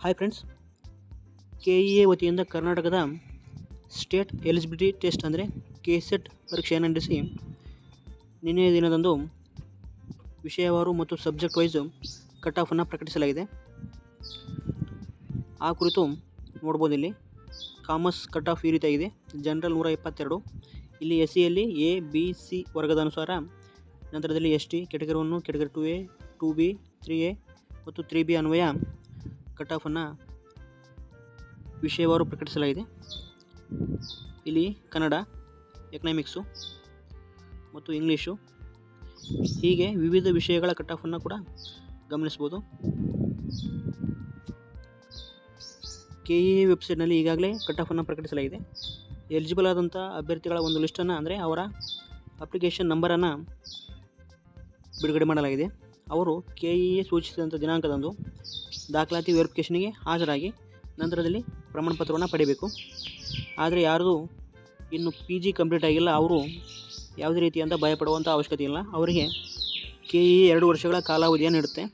Hi friends K E A ವತಿಯಿಂದ ಕರ್ನಾಟಕದ state eligibility test ಅಂದರೆ ಕೆ ಸೆಟ್ ಪರೀಕ್ಷೆಯನ್ನು ನಡೆಸಿ ನಿನ್ನೆಯ ದಿನದಂದು ವಿಷಯವಾರು ಮತ್ತು ಸಬ್ಜೆಕ್ಟ್ ವೈಸು ಕಟ್ ಆಫನ್ನು ಪ್ರಕಟಿಸಲಾಗಿದೆ. ಆ ಕುರಿತು ನೋಡ್ಬೋದು ಇಲ್ಲಿ. ಕಾಮರ್ಸ್ ಕಟ್ ಆಫ್ ಈ ರೀತಿಯಾಗಿದೆ ಜನರಲ್ ನೂರ ಇಪ್ಪತ್ತೆರಡು. ಇಲ್ಲಿ ಎಸ್ ಸಿಯಲ್ಲಿ ಎ ಬಿ ಸಿ ವರ್ಗದ ಅನುಸಾರ ನಂತರದಲ್ಲಿ S T category one category two A two B three A ಮತ್ತು ತ್ರೀ ಬಿ ಅನ್ವಯ ಕಟ್ ಆಫನ್ನು ವಿಷಯವಾರು ಪ್ರಕಟಿಸಲಾಗಿದೆ. ಇಲ್ಲಿ ಕನ್ನಡ ಎಕನಾಮಿಕ್ಸು ಮತ್ತು ಇಂಗ್ಲೀಷು ಹೀಗೆ ವಿವಿಧ ವಿಷಯಗಳ ಕಟ್ ಆಫನ್ನು ಕೂಡ ಗಮನಿಸ್ಬೋದು ಕೆ ಇ ವೆಬ್ಸೈಟ್ನಲ್ಲಿ ಈಗಾಗಲೇ ಕಟ್ ಆಫನ್ನು ಪ್ರಕಟಿಸಲಾಗಿದೆ. ಎಲಿಜಿಬಲ್ ಆದಂಥ ಅಭ್ಯರ್ಥಿಗಳ ಒಂದು ಲಿಸ್ಟನ್ನು, ಅಂದರೆ ಅವರ ಅಪ್ಲಿಕೇಶನ್ ನಂಬರನ್ನು ಬಿಡುಗಡೆ ಮಾಡಲಾಗಿದೆ. ಅವರು ಕೆ ಇ ಎ ಸೂಚಿಸಿದಂಥ ದಿನಾಂಕದಂದು ದಾಖಲಾತಿ ವೆರಿಫಿಕೇಷನ್ಗೆ ಹಾಜರಾಗಿ ನಂತರದಲ್ಲಿ ಪ್ರಮಾಣಪತ್ರವನ್ನು ಪಡೆಯಬೇಕು ಆದರೆ ಯಾರದು ಇನ್ನು ಪಿ ಜಿ ಕಂಪ್ಲೀಟ್ ಆಗಿಲ್ಲ, ಅವರು ಯಾವುದೇ ರೀತಿಯಂತ ಭಯಪಡುವಂಥ ಅವಶ್ಯಕತೆ ಇಲ್ಲ. ಅವರಿಗೆ ಕೆ ಇ ಎರಡು ವರ್ಷಗಳ ಕಾಲಾವಧಿಯನ್ನು ನೀಡುತ್ತೆ.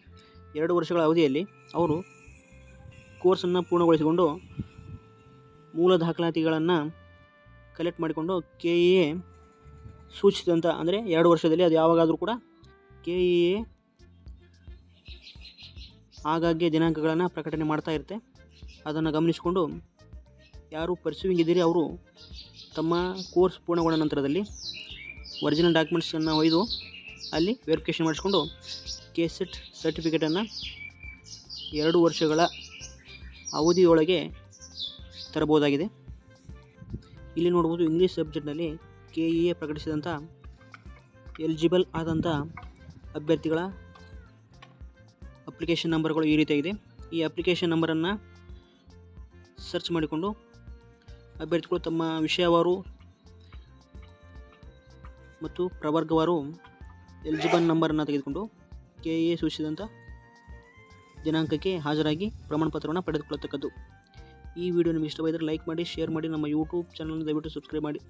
ಎರಡು ವರ್ಷಗಳ ಅವಧಿಯಲ್ಲಿ ಅವರು ಕೋರ್ಸನ್ನು ಪೂರ್ಣಗೊಳಿಸಿಕೊಂಡು ಮೂಲ ದಾಖಲಾತಿಗಳನ್ನು ಕಲೆಕ್ಟ್ ಮಾಡಿಕೊಂಡು ಕೆ ಇ ಎ ಸೂಚಿಸಿದಂಥ ಅಂದರೆ ಎರಡು ವರ್ಷದಲ್ಲಿ ಅದು ಯಾವಾಗಾದರೂ ಕೂಡ ಕೆ ಇ ಎ ಆಗಾಗ್ಗೆ ದಿನಾಂಕಗಳನ್ನು ಪ್ರಕಟಣೆ ಮಾಡ್ತಾ ಇರುತ್ತೆ. ಅದನ್ನು ಗಮನಿಸಿಕೊಂಡು ಯಾರು ಪರ್ಸ್ಯೂವಿಂಗ್ ಇದ್ದೀರಿ ಅವರು ತಮ್ಮ ಕೋರ್ಸ್ ಪೂರ್ಣಗೊಂಡ ನಂತರದಲ್ಲಿ ಒರಿಜಿನಲ್ ಡಾಕ್ಯುಮೆಂಟ್ಸನ್ನು ಒಯ್ದು ಅಲ್ಲಿ ವೆರಿಫಿಕೇಷನ್ ಮಾಡಿಸ್ಕೊಂಡು ಕೆ ಸೆಟ್ ಸರ್ಟಿಫಿಕೇಟನ್ನು ಎರಡು ವರ್ಷಗಳ ಅವಧಿಯೊಳಗೆ ತರಬಹುದಾಗಿದೆ. ಇಲ್ಲಿ ನೋಡ್ಬೋದು ಇಂಗ್ಲೀಷ್ ಸಬ್ಜೆಕ್ಟ್ನಲ್ಲಿ ಕೆ ಇ ಎ ಪ್ರಕಟಿಸಿದಂಥ ಎಲಿಜಿಬಲ್ ಆದಂಥ ಅಭ್ಯರ್ಥಿಗಳ ಅಪ್ಲಿಕೇಶನ್ ನಂಬರ್ಗಳು ಈ ರೀತಿಯಾಗಿದೆ. ಈ ಅಪ್ಲಿಕೇಶನ್ ನಂಬರನ್ನು ಸರ್ಚ್ ಮಾಡಿಕೊಂಡು ಅಭ್ಯರ್ಥಿಗಳು ತಮ್ಮ ವಿಷಯವಾರು ಮತ್ತು ಪ್ರವರ್ಗವಾರು ಎಲಿಜಿಬಲ್ ನಂಬರನ್ನು ತೆಗೆದುಕೊಂಡು ಕೆ ಎ ಸೂಚಿಸಿದಂಥ ದಿನಾಂಕಕ್ಕೆ ಹಾಜರಾಗಿ ಪ್ರಮಾಣಪತ್ರವನ್ನು ಪಡೆದುಕೊಳ್ಳತಕ್ಕದ್ದು. ಈ ವಿಡಿಯೋ ನಿಮಗೆ ಇಷ್ಟವಾದರೆ ಲೈಕ್ ಮಾಡಿ, ಶೇರ್ ಮಾಡಿ, ನಮ್ಮ ಯೂಟ್ಯೂಬ್ ಚಾನಲ್ನ ದಯವಿಟ್ಟು ಸಬ್ಸ್ಕ್ರೈಬ್ ಮಾಡಿ.